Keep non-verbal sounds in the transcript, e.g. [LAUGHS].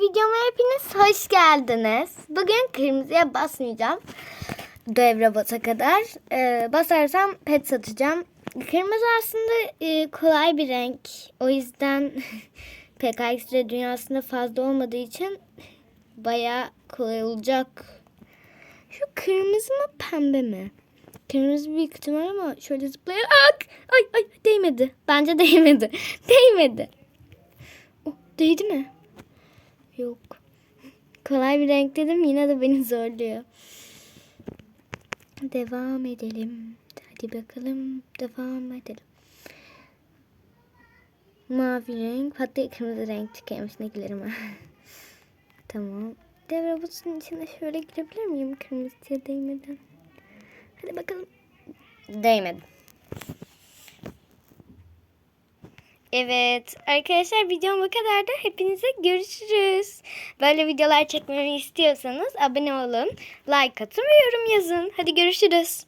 videoma hepiniz hoş geldiniz. Bugün kırmızıya basmayacağım. Dev robota kadar. Ee, basarsam pet satacağım. Kırmızı aslında e, kolay bir renk. O yüzden [LAUGHS] ekstra dünyasında fazla olmadığı için bayağı kolay olacak. Şu kırmızı mı pembe mi? Kırmızı büyük ihtimal ama şöyle zıplayarak. Ay ay değmedi. Bence değmedi. [LAUGHS] değmedi. Oh, değdi mi? Yok. Kolay bir renk dedim yine de beni zorluyor. Devam edelim. Hadi bakalım. Devam edelim. Mavi renk. Hatta kırmızı renk çıkıyormuş ne gülerim. [LAUGHS] tamam. Dev robotun içine şöyle girebilir miyim kırmızıya değmeden? Hadi bakalım. Değmedi. Evet arkadaşlar videom bu kadardı. Hepinize görüşürüz. Böyle videolar çekmemi istiyorsanız abone olun, like atın ve yorum yazın. Hadi görüşürüz.